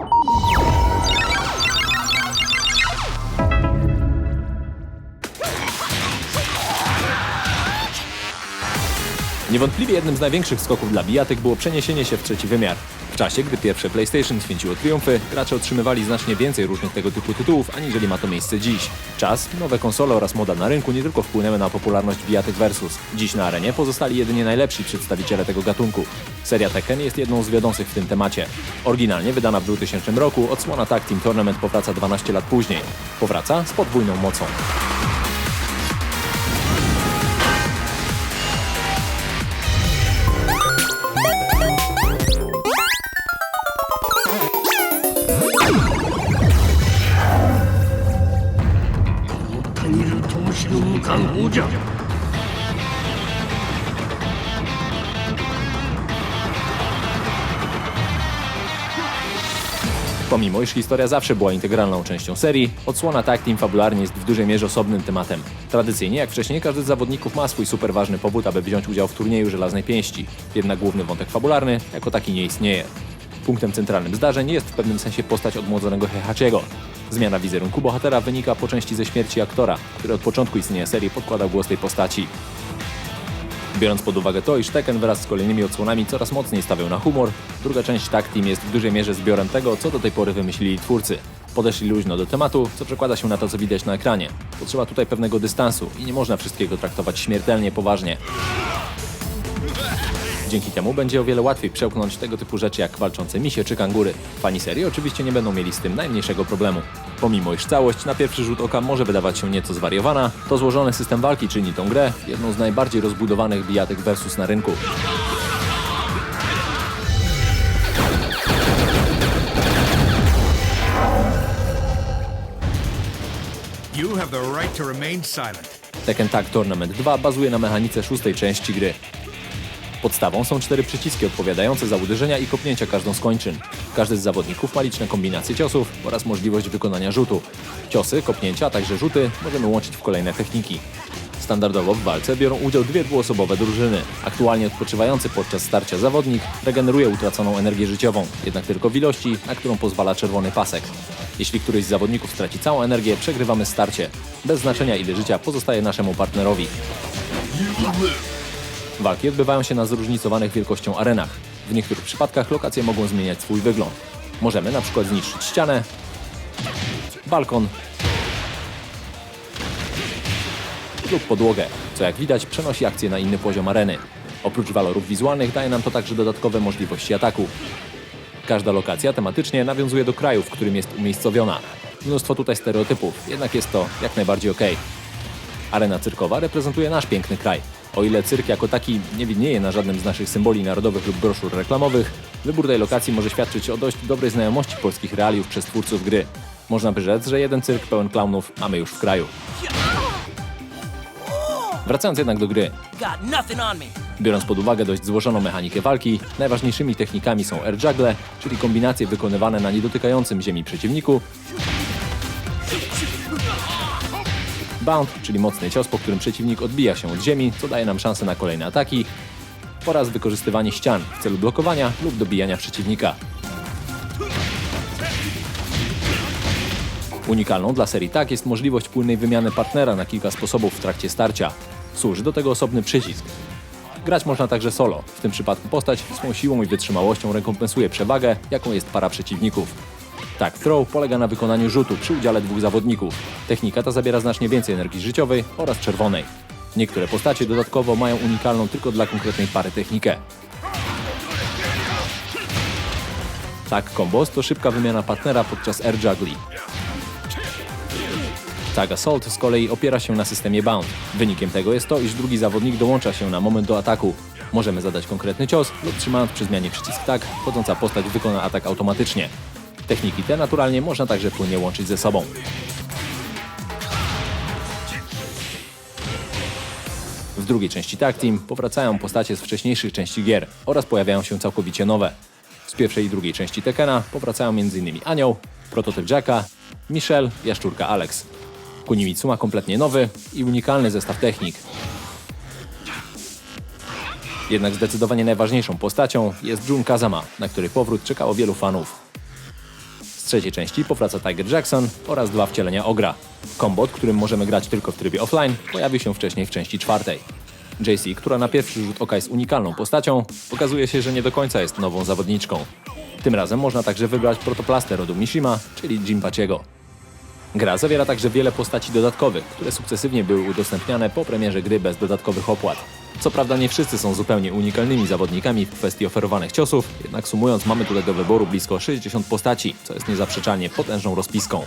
you Niewątpliwie jednym z największych skoków dla bijatyk było przeniesienie się w trzeci wymiar. W czasie, gdy pierwsze PlayStation święciło triumfy, gracze otrzymywali znacznie więcej różnych tego typu tytułów, aniżeli ma to miejsce dziś. Czas, nowe konsole oraz moda na rynku nie tylko wpłynęły na popularność bijatyk versus. Dziś na arenie pozostali jedynie najlepsi przedstawiciele tego gatunku. Seria Tekken jest jedną z wiodących w tym temacie. Oryginalnie wydana w 2000 roku, odsłona Tag Team Tournament powraca 12 lat później. Powraca z podwójną mocą. Pomimo, iż historia zawsze była integralną częścią serii, odsłona Tag Team fabularnie jest w dużej mierze osobnym tematem. Tradycyjnie, jak wcześniej, każdy z zawodników ma swój super ważny powód, aby wziąć udział w turnieju Żelaznej Pięści. Jednak główny wątek fabularny jako taki nie istnieje. Punktem centralnym zdarzeń jest w pewnym sensie postać odmłodzonego Heihachiego, Zmiana wizerunku bohatera wynika po części ze śmierci aktora, który od początku istnienia serii podkładał głos tej postaci. Biorąc pod uwagę to, iż Tekken wraz z kolejnymi odsłonami coraz mocniej stawiał na humor, druga część Tag Team jest w dużej mierze zbiorem tego, co do tej pory wymyślili twórcy. Podeszli luźno do tematu, co przekłada się na to, co widać na ekranie. Potrzeba tutaj pewnego dystansu i nie można wszystkiego traktować śmiertelnie poważnie. Dzięki temu będzie o wiele łatwiej przełknąć tego typu rzeczy jak walczące misie czy kangury. Fani serii oczywiście nie będą mieli z tym najmniejszego problemu. Pomimo iż całość na pierwszy rzut oka może wydawać się nieco zwariowana, to złożony system walki czyni tą grę jedną z najbardziej rozbudowanych bijatyk versus na rynku. You have the right to remain silent. Tekken Tag Tournament 2 bazuje na mechanice szóstej części gry. Podstawą są cztery przyciski odpowiadające za uderzenia i kopnięcia każdą z kończyn. Każdy z zawodników ma liczne kombinacje ciosów oraz możliwość wykonania rzutu. Ciosy, kopnięcia, a także rzuty możemy łączyć w kolejne techniki. Standardowo w walce biorą udział dwie dwuosobowe drużyny. Aktualnie odpoczywający podczas starcia zawodnik regeneruje utraconą energię życiową, jednak tylko w ilości, na którą pozwala czerwony pasek. Jeśli któryś z zawodników straci całą energię, przegrywamy starcie. Bez znaczenia ile życia pozostaje naszemu partnerowi. Walki odbywają się na zróżnicowanych wielkością arenach. W niektórych przypadkach lokacje mogą zmieniać swój wygląd. Możemy na przykład zniszczyć ścianę, balkon lub podłogę, co jak widać przenosi akcję na inny poziom areny. Oprócz walorów wizualnych daje nam to także dodatkowe możliwości ataku. Każda lokacja tematycznie nawiązuje do kraju, w którym jest umiejscowiona. Mnóstwo tutaj stereotypów, jednak jest to jak najbardziej okej. Arena cyrkowa reprezentuje nasz piękny kraj. O ile cyrk jako taki nie widnieje na żadnym z naszych symboli narodowych lub broszur reklamowych, wybór tej lokacji może świadczyć o dość dobrej znajomości polskich realiów przez twórców gry. Można by rzec, że jeden cyrk pełen klaunów mamy już w kraju. Wracając jednak do gry. Biorąc pod uwagę dość złożoną mechanikę walki, najważniejszymi technikami są air juggle, czyli kombinacje wykonywane na niedotykającym ziemi przeciwniku, bound, czyli mocny cios, po którym przeciwnik odbija się od ziemi, co daje nam szansę na kolejne ataki, oraz wykorzystywanie ścian w celu blokowania lub dobijania przeciwnika. Unikalną dla serii TAG jest możliwość płynnej wymiany partnera na kilka sposobów w trakcie starcia. Służy do tego osobny przycisk. Grać można także solo. W tym przypadku postać swą siłą i wytrzymałością rekompensuje przewagę, jaką jest para przeciwników. Tak, throw polega na wykonaniu rzutu przy udziale dwóch zawodników. Technika ta zabiera znacznie więcej energii życiowej oraz czerwonej. Niektóre postacie dodatkowo mają unikalną tylko dla konkretnej pary technikę. Tak, combos to szybka wymiana partnera podczas air juggli. Tag Assault z kolei opiera się na systemie bound. Wynikiem tego jest to, iż drugi zawodnik dołącza się na moment do ataku. Możemy zadać konkretny cios lub trzymając przy zmianie przycisk tag, wchodząca postać wykona atak automatycznie. Techniki te naturalnie można także płynnie łączyć ze sobą. W drugiej części Tag Team powracają postacie z wcześniejszych części gier oraz pojawiają się całkowicie nowe. Z pierwszej i drugiej części Tekkena powracają m.in. Anioł, prototyp Jacka, Michelle, Jaszczurka Alex. Kunimitsu ma kompletnie nowy i unikalny zestaw technik. Jednak zdecydowanie najważniejszą postacią jest Jun Kazama, na której powrót czekało wielu fanów. Trzeciej części powraca Tiger Jackson oraz dwa wcielenia Ogra. Kombot, którym możemy grać tylko w trybie offline, pojawił się wcześniej w części czwartej. JC, która na pierwszy rzut oka jest unikalną postacią, okazuje się, że nie do końca jest nową zawodniczką. Tym razem można także wybrać protoplastę rodu Mishima, czyli Jinpachiego. Gra zawiera także wiele postaci dodatkowych, które sukcesywnie były udostępniane po premierze gry bez dodatkowych opłat. Co prawda nie wszyscy są zupełnie unikalnymi zawodnikami w kwestii oferowanych ciosów, jednak sumując mamy tutaj do wyboru blisko 60 postaci, co jest niezaprzeczalnie potężną rozpiską.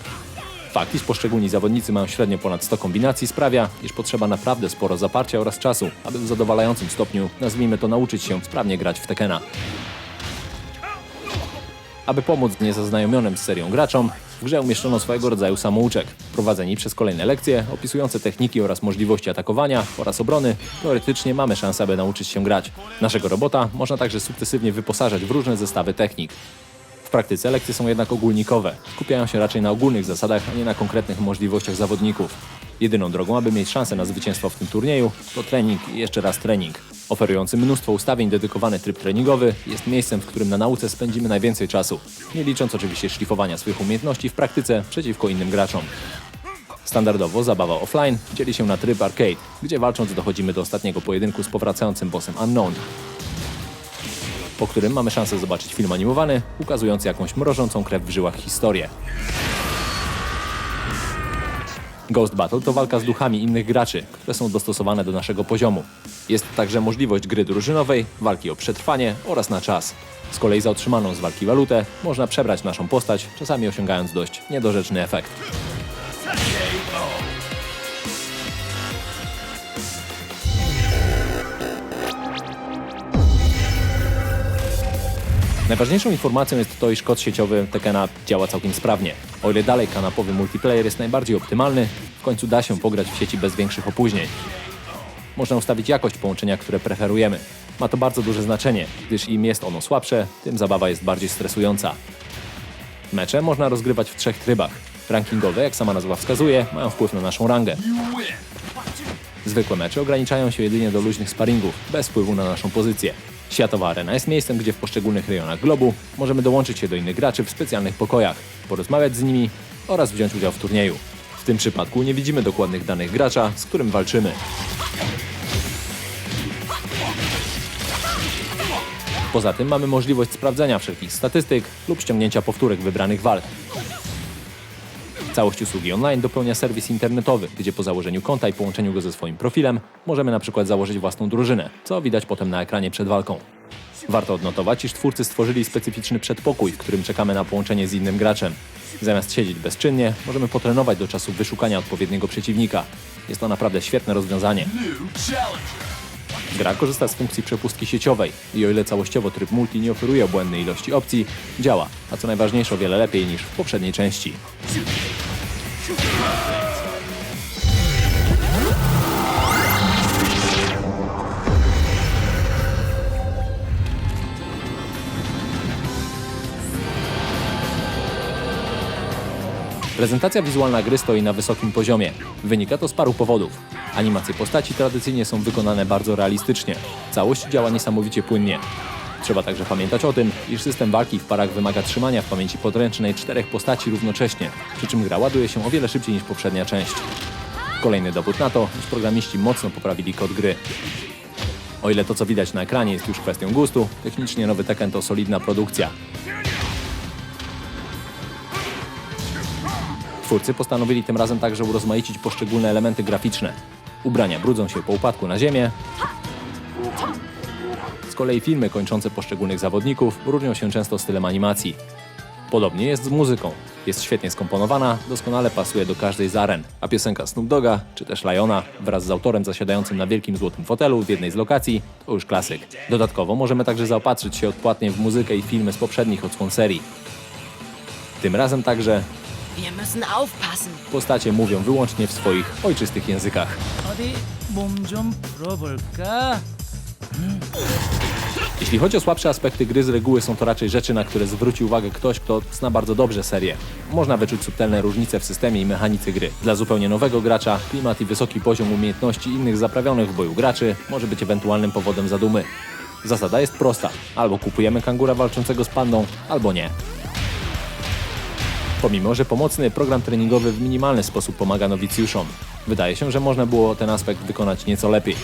Fakt, iż poszczególni zawodnicy mają średnio ponad 100 kombinacji sprawia, iż potrzeba naprawdę sporo zaparcia oraz czasu, aby w zadowalającym stopniu, nazwijmy to, nauczyć się sprawnie grać w Tekena. Aby pomóc niezaznajomionym z serią graczom, w grze umieszczono swojego rodzaju samouczek. Prowadzeni przez kolejne lekcje opisujące techniki oraz możliwości atakowania oraz obrony, teoretycznie mamy szansę, aby nauczyć się grać. Naszego robota można także sukcesywnie wyposażać w różne zestawy technik. W praktyce lekcje są jednak ogólnikowe, skupiają się raczej na ogólnych zasadach, a nie na konkretnych możliwościach zawodników. Jedyną drogą, aby mieć szansę na zwycięstwo w tym turnieju, to trening i jeszcze raz trening. Oferujący mnóstwo ustawień dedykowany tryb treningowy jest miejscem, w którym na nauce spędzimy najwięcej czasu, nie licząc oczywiście szlifowania swoich umiejętności w praktyce przeciwko innym graczom. Standardowo zabawa offline dzieli się na tryb arcade, gdzie walcząc dochodzimy do ostatniego pojedynku z powracającym bossem Unknown, po którym mamy szansę zobaczyć film animowany, ukazujący jakąś mrożącą krew w żyłach historię. Ghost Battle to walka z duchami innych graczy, które są dostosowane do naszego poziomu. Jest także możliwość gry drużynowej, walki o przetrwanie oraz na czas. Z kolei za otrzymaną z walki walutę można przebrać naszą postać, czasami osiągając dość niedorzeczny efekt. Najważniejszą informacją jest to, iż kod sieciowy Tekena działa całkiem sprawnie. O ile dalej kanapowy multiplayer jest najbardziej optymalny, w końcu da się pograć w sieci bez większych opóźnień. Można ustawić jakość połączenia, które preferujemy. Ma to bardzo duże znaczenie, gdyż im jest ono słabsze, tym zabawa jest bardziej stresująca. Mecze można rozgrywać w trzech trybach. Rankingowe, jak sama nazwa wskazuje, mają wpływ na naszą rangę. Zwykłe mecze ograniczają się jedynie do luźnych sparingów, bez wpływu na naszą pozycję. Światowa arena jest miejscem, gdzie w poszczególnych rejonach globu możemy dołączyć się do innych graczy w specjalnych pokojach, porozmawiać z nimi oraz wziąć udział w turnieju. W tym przypadku nie widzimy dokładnych danych gracza, z którym walczymy. Poza tym mamy możliwość sprawdzenia wszelkich statystyk lub ściągnięcia powtórek wybranych walk. Całość usługi online dopełnia serwis internetowy, gdzie po założeniu konta i połączeniu go ze swoim profilem możemy na przykład założyć własną drużynę, co widać potem na ekranie przed walką. Warto odnotować, iż twórcy stworzyli specyficzny przedpokój, w którym czekamy na połączenie z innym graczem. Zamiast siedzieć bezczynnie, możemy potrenować do czasu wyszukania odpowiedniego przeciwnika. Jest to naprawdę świetne rozwiązanie. Gra korzysta z funkcji przepustki sieciowej i o ile całościowo tryb multi nie oferuje błędnej ilości opcji, działa, a co najważniejsze o wiele lepiej niż w poprzedniej części. Prezentacja wizualna gry stoi na wysokim poziomie. Wynika to z paru powodów. Animacje postaci tradycyjnie są wykonane bardzo realistycznie. Całość działa niesamowicie płynnie. Trzeba także pamiętać o tym, iż system walki w parach wymaga trzymania w pamięci podręcznej czterech postaci równocześnie, przy czym gra ładuje się o wiele szybciej niż poprzednia część. Kolejny dowód na to, iż programiści mocno poprawili kod gry. O ile to co widać na ekranie jest już kwestią gustu, technicznie nowy Tekken to solidna produkcja. Twórcy postanowili tym razem także urozmaicić poszczególne elementy graficzne. Ubrania brudzą się po upadku na ziemię. Z kolei filmy kończące poszczególnych zawodników różnią się często stylem animacji. Podobnie jest z muzyką. Jest świetnie skomponowana, doskonale pasuje do każdej z aren, a piosenka Snoop Doga czy też Liona wraz z autorem zasiadającym na wielkim złotym fotelu w jednej z lokacji to już klasyk. Dodatkowo możemy także zaopatrzyć się odpłatnie w muzykę i filmy z poprzednich odsłon serii. Tym razem także Wir müssen aufpassen. Postacie mówią wyłącznie w swoich ojczystych językach. 어디 몸 좀 풀어볼까? Jeśli chodzi o słabsze aspekty gry, z reguły są to raczej rzeczy, na które zwróci uwagę ktoś, kto zna bardzo dobrze serię. Można wyczuć subtelne różnice w systemie i mechanice gry. Dla zupełnie nowego gracza, klimat i wysoki poziom umiejętności innych zaprawionych w boju graczy może być ewentualnym powodem zadumy. Zasada jest prosta. Albo kupujemy kangura walczącego z pandą, albo nie. Pomimo, że pomocny program treningowy w minimalny sposób pomaga nowicjuszom, wydaje się, że można było ten aspekt wykonać nieco lepiej.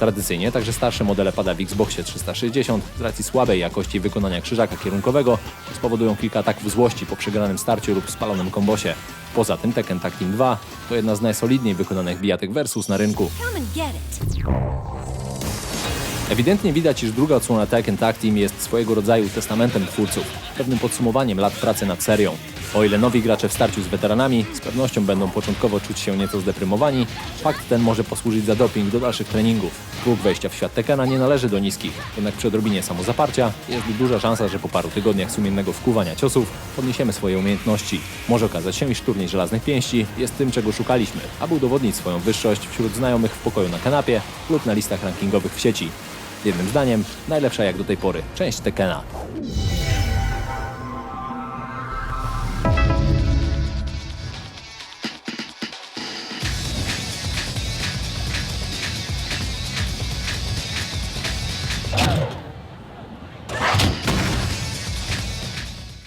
Tradycyjnie także starsze modele pada w Xboxie 360 z racji słabej jakości wykonania krzyżaka kierunkowego spowodują kilka ataków złości po przegranym starciu lub spalonym kombosie. Poza tym Tekken Tag Team 2 to jedna z najsolidniej wykonanych bijatek versus na rynku. Ewidentnie widać, iż druga odsłona Tekken Tag Team jest swojego rodzaju testamentem twórców, pewnym podsumowaniem lat pracy nad serią. O ile nowi gracze w starciu z weteranami z pewnością będą początkowo czuć się nieco zdeprymowani, fakt ten może posłużyć za doping do dalszych treningów. Próg wejścia w świat Tekkena nie należy do niskich, jednak przy odrobinie samozaparcia jest duża szansa, że po paru tygodniach sumiennego wkuwania ciosów podniesiemy swoje umiejętności. Może okazać się, iż turniej żelaznych pięści jest tym, czego szukaliśmy, aby udowodnić swoją wyższość wśród znajomych w pokoju na kanapie lub na listach rankingowych w sieci. Jednym zdaniem, najlepsza jak do tej pory część Tekkena.